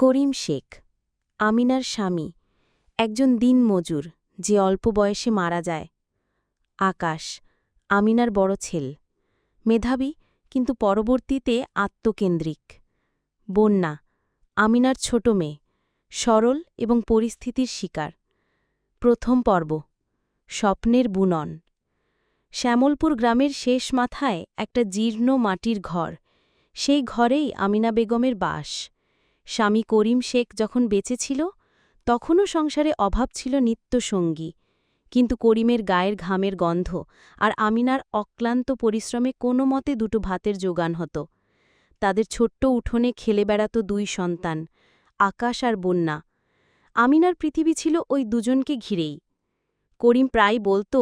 করিম শেখ, আমিনার স্বামী, একজন দিনমজুর যে অল্প বয়সে মারা যায়। আকাশ, আমিনার বড় ছেল। মেধাবী, কিন্তু পরবর্তীতে আত্মকেন্দ্রিক। বন্যা, আমিনার ছোট মেয়ে। সরল এবং পরিস্থিতির শিকার। প্রথম পর্ব, স্বপ্নের বুনন। শ্যামলপুর গ্রামের শেষ মাথায় একটা জীর্ণ মাটির ঘর। সেই ঘরেই আমিনা বেগমের বাস। স্বামী করিম শেখ যখন বেঁচে ছিল, তখনও সংসারে অভাব ছিল নিত্যসঙ্গী কিন্তু করিমের গায়ের ঘামের গন্ধ আর আমিনার অক্লান্ত পরিশ্রমে কোনো মতে দুটো ভাতের যোগান হতো। তাদের ছোট্ট উঠোনে খেলে বেড়াত দুই সন্তান, আকাশ আর বন্যা। আমিনার পৃথিবী ছিল ওই দুজনকে ঘিরেই। করিম প্রায় বলতো,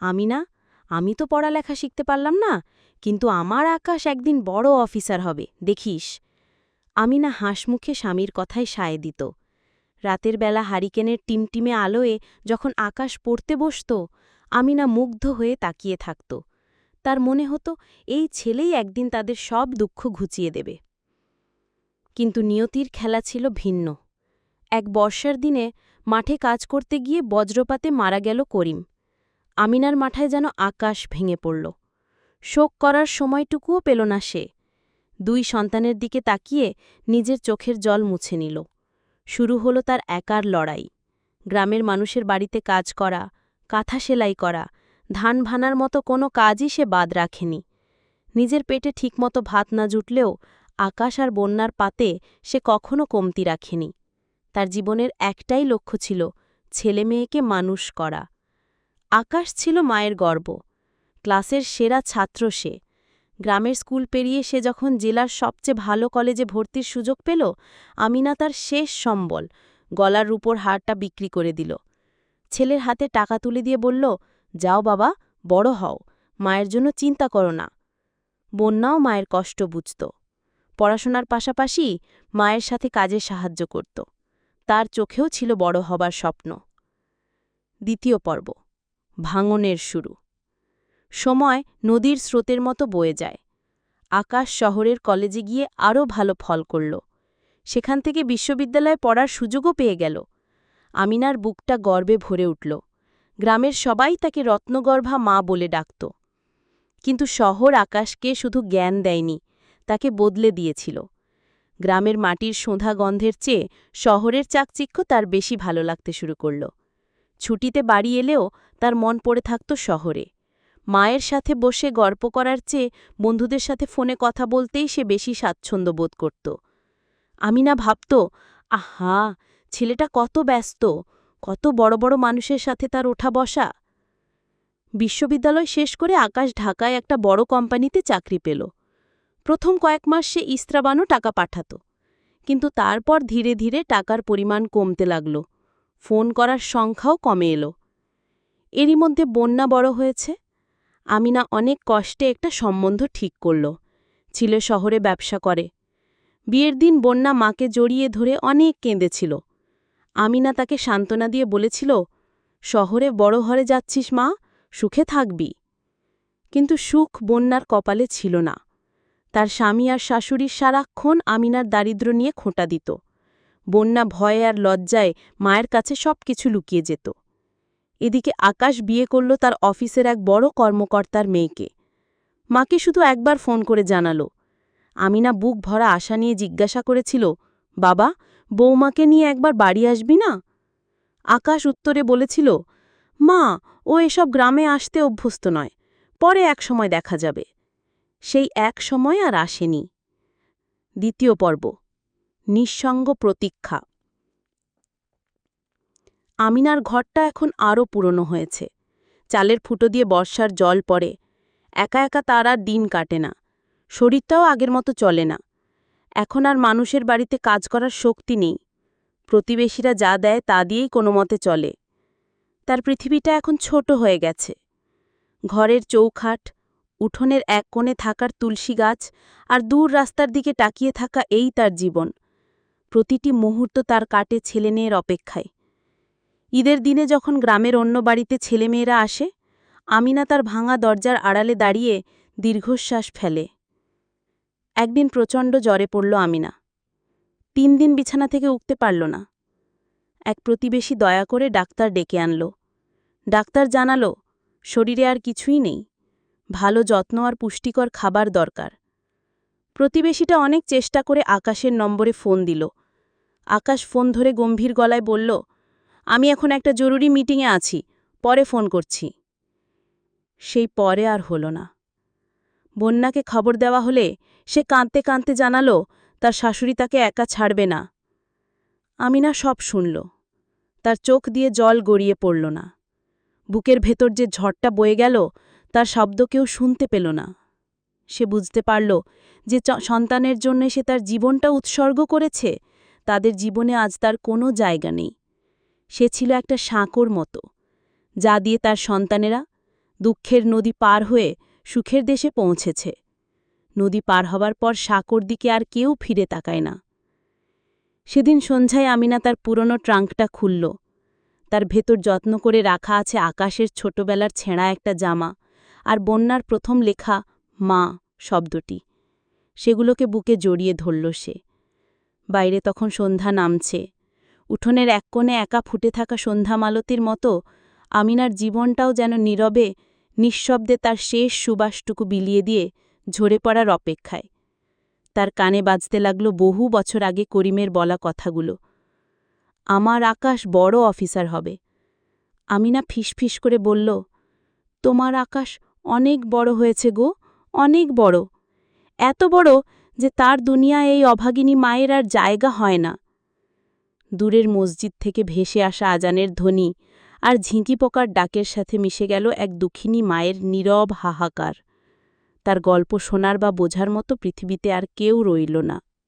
আমিনা, আমি তো পড়ালেখা শিখতে পারলাম না, কিন্তু আমার আকাশ একদিন বড় অফিসার হবে, দেখিস। আমিনা হাসমুখে স্বামীর কথায় সায় দিত। রাতের বেলা হারিকেনের টিমটিমে আলোয়ে যখন আকাশ পড়তে বসত, আমিনা মুগ্ধ হয়ে তাকিয়ে থাকত। তার মনে হতো, এই ছেলেই একদিন তাদের সব দুঃখ ঘুচিয়ে দেবে। কিন্তু নিয়তির খেলা ছিল ভিন্ন। এক বর্ষার দিনে মাঠে কাজ করতে গিয়ে বজ্রপাতে মারা গেল করিম। আমিনার মাথায় যেন আকাশ ভেঙে পড়ল। শোক করার সময়টুকুও পেল না সে। দুই সন্তানের দিকে তাকিয়ে নিজের চোখের জল মুছে নিল। শুরু হলো তার একার লড়াই। গ্রামের মানুষের বাড়িতে কাজ করা, কাঁথা সেলাই করা, ধান ভানার মতো কোনো কাজই সে বাদ রাখেনি। নিজের পেটে ঠিকমতো ভাত না জুটলেও আকাশ আর বন্যার পাতে সে কখনো কমতি রাখেনি। তার জীবনের একটাই লক্ষ্য ছিল ছেলে মেয়েকে মানুষ করা। আকাশ ছিল মায়ের গর্ব। ক্লাসের সেরা ছাত্র সে। গ্রামের স্কুল পেরিয়ে সে যখন জেলার সবচেয়ে ভালো কলেজে ভর্তির সুযোগ পেল, আমিনা তার শেষ সম্বল, গলার উপর হারটা বিক্রি করে দিল। ছেলের হাতে টাকা তুলে দিয়ে বলল, যাও বাবা, বড় হও, মায়ের জন্য চিন্তা করো না। বন্যাও মায়ের কষ্ট বুঝত। পড়াশোনার পাশাপাশি মায়ের সাথে কাজে সাহায্য করত। তার চোখেও ছিল বড় হবার স্বপ্ন। দ্বিতীয় পর্ব, ভাঙনের শুরু। সময় নদীর স্রোতের মতো বয়ে যায়। আকাশ শহরের কলেজে গিয়ে আরও ভালো ফল করল। সেখান থেকে বিশ্ববিদ্যালয়ে পড়ার সুযোগও পেয়ে গেল। আমিনার বুকটা গর্বে ভরে উঠল। গ্রামের সবাই তাকে রত্নগর্ভা মা বলে ডাকত। কিন্তু শহর আকাশকে শুধু জ্ঞান দেয়নি, তাকে বদলে দিয়েছিল। গ্রামের মাটির সোঁধা গন্ধের চেয়ে শহরের চাকচিক্য তার বেশি ভালো লাগতে শুরু করল। ছুটিতে বাড়ি এলেও তার মন পড়ে থাকত শহরে। মায়ের সাথে বসে গল্প করার চেয়ে বন্ধুদের সাথে ফোনে কথা বলতেই সে বেশি স্বাচ্ছন্দ্য বোধ করত। আমি না ভাবত, আহা, ছেলেটা কত ব্যস্ত, কত বড় বড় মানুষের সাথে তার ওঠা বসা। বিশ্ববিদ্যালয় শেষ করে আকাশ ঢাকায় একটা বড় কোম্পানিতে চাকরি পেল। প্রথম কয়েক মাস সে ইস্ত্রাবানও টাকা পাঠাত। কিন্তু তারপর ধীরে ধীরে টাকার পরিমাণ কমতে লাগল। ফোন করার সংখ্যাও কমে এলো। এরই মধ্যে বন্যা বড় হয়েছে। আমিনা অনেক কষ্টে একটা সম্বন্ধ ঠিক করল। ছিল শহরে ব্যবসা করে। বিয়ের দিন বন্যা মাকে জড়িয়ে ধরে অনেক কেঁদেছিল। আমিনা তাকে সান্ত্বনা দিয়ে বলেছিল, শহরে বড় ঘরে যাচ্ছিস মা, সুখে থাকবি। কিন্তু সুখ বন্যার কপালে ছিল না। তার স্বামী আর শাশুড়ির সারাক্ষণ আমিনার দারিদ্র নিয়ে খোঁটা দিত। বন্যা ভয়ে আর লজ্জায় মায়ের কাছে সব কিছু লুকিয়ে যেত। এদিকে আকাশ বিয়ে করল তার অফিসের এক বড় কর্মকর্তার মেয়েকে। মাকে শুধু একবার ফোন করে জানালো। আমিনা বুক ভরা আশা নিয়ে জিজ্ঞাসা করেছিল, বাবা, বৌমাকে নিয়ে একবার বাড়ি আসবি না? আকাশ উত্তরে বলেছিল, মা, ও এসব গ্রামে আসতে অভ্যস্ত নয়, পরে এক সময় দেখা যাবে। সেই এক সময় আর আসেনি। দ্বিতীয় পর্ব, নিঃসঙ্গ প্রতীক্ষা। আমিনার ঘরটা এখন আরও পুরনো হয়েছে। চালের ফুটো দিয়ে বর্ষার জল পড়ে। একা একা তার আর দিন কাটে না। শরীরটাও আগের মতো চলে না। এখন আর মানুষের বাড়িতে কাজ করার শক্তি নেই। প্রতিবেশীরা যা দেয় তা দিয়েই কোনো মতে চলে। তার পৃথিবীটা এখন ছোট হয়ে গেছে। ঘরের চৌখাট, উঠোনের এক কোণে থাকার তুলসী গাছ আর দূর রাস্তার দিকে তাকিয়ে থাকা এই তার জীবন। প্রতিটি মুহূর্ত তার কাটে ছেলে ছেলেমেয়ের অপেক্ষায়। ঈদের দিনে যখন গ্রামের অন্য বাড়িতে ছেলেমেয়েরা আসে, আমিনা তার ভাঙা দরজার আড়ালে দাঁড়িয়ে দীর্ঘশ্বাস ফেলে। একদিন প্রচণ্ড জ্বরে পড়ল আমিনা। তিন দিন বিছানা থেকে উঠতে পারল না। এক প্রতিবেশী দয়া করে ডাক্তার ডেকে আনল। ডাক্তার জানালো, শরীরে আর কিছুই নেই। ভালো যত্ন আর পুষ্টিকর খাবার দরকার। প্রতিবেশীটা অনেক চেষ্টা করে আকাশের নম্বরে ফোন দিল। আকাশ ফোন ধরে গম্ভীর গলায় বলল আমি এখন একটা জরুরি মিটিংয়ে আছি, পরে ফোন করছি। সেই পরে আর হল না। বন্যাকে খবর দেওয়া হলে সে কাঁদতে কাঁদতে জানালো, তার শাশুড়ি তাকে একা ছাড়বে না। আমিনা সব শুনল। তার চোখ দিয়ে জল গড়িয়ে পড়ল না। বুকের ভেতর যে ঝড়টা বয়ে গেল, তার শব্দ কেউ শুনতে পেল না। সে বুঝতে পারল যে সন্তানের জন্য সে তার জীবনটা উৎসর্গ করেছে, তাদের জীবনে আজ তার কোনো জায়গা নেই। সে ছিল একটা সাঁকোর মতো, যা দিয়ে তার সন্তানেরা দুঃখের নদী পার হয়ে সুখের দেশে পৌঁছেছে। নদী পার হবার পর সাঁকোর দিকে আর কেউ ফিরে তাকায় না। সেদিন সন্ধ্যায় আমিনা তার পুরনো ট্রাঙ্কটা খুলল। তার ভেতর যত্ন করে রাখা আছে আকাশের ছোটবেলার ছেঁড়া একটা জামা আর বন্যার প্রথম লেখা মা শব্দটি। সেগুলোকে বুকে জড়িয়ে ধরল সে। বাইরে তখন সন্ধ্যা নামছে। উঠোনের এক কোণে একা ফুটে থাকা সন্ধ্যা মালতীর মতো আমিনার জীবনটাও যেন নীরবে, নিঃশব্দে তার শেষ সুবাসটুকু বিলিয়ে দিয়ে ঝরে পড়ার অপেক্ষায়। তার কানে বাজতে লাগল বহু বছর আগে করিমের বলা কথাগুলো। আমার আকাশ বড় অফিসার হবে। আমিনা ফিসফিস করে বলল, তোমার আকাশ অনেক বড় হয়েছে গো, অনেক বড়। এত বড় যে তার দুনিয়ায় এই অভাগিনী মায়ের আর জায়গা হয় না। দূরের মসজিদ থেকে ভেসে আসা আজানের ধ্বনি আর ঝিঁকি পোকার ডাকের সাথে মিশে গেল এক দুঃখিনী মায়ের নীরব হাহাকার। তার গল্প শোনার বা বোঝার মতো পৃথিবীতে আর কেউ রইল না।